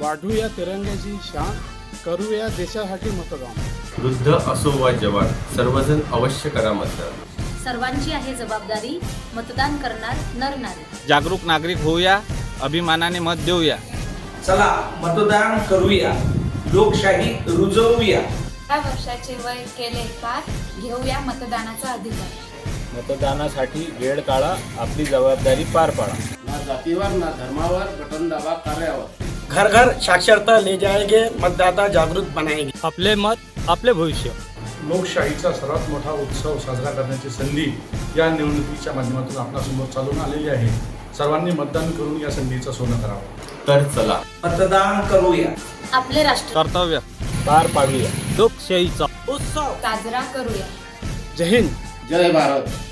वाढूया तिरंग्याची शान करूया देशासाठी मतदान. वृद्ध असो वा जवान सर्वजण अवश्य करा मतदान. सर्वांची आहे जबाबदारी मतदान करणार नर नारी. जागरूक नागरिक होऊया अभिमानाने मत देऊया. चला मतदान करूया लोकशाही रुजवूया. अठरा वर्षाचे वय केले पार घेऊया मतदानाचा अधिकार. मतदानासाठी वेळ काढा आपली जबाबदारी पार पाडा. ना जातीवर ना धर्मावर बटन दाबा कार्यावर. घर घर साक्षरता ले जाएंगे मतदाता जागरूक बनाएंगे। आपले मत आपले भविष्य। लोकशाहीचा सर्वात मोठा उत्सव साजरा करण्याची संधी या निवडणुकीच्या माध्यमातून आपणासमोर चालून आलेली आहे. सर्वांनी मतदान करून या संधीचं सोनं करावं. तर चला. मतदान करूया. आपले राष्ट्र कर्तव्य पार पाडूया. लोकशाहीचा उत्सव साजरा करूया. जय हिंद. जय भारत.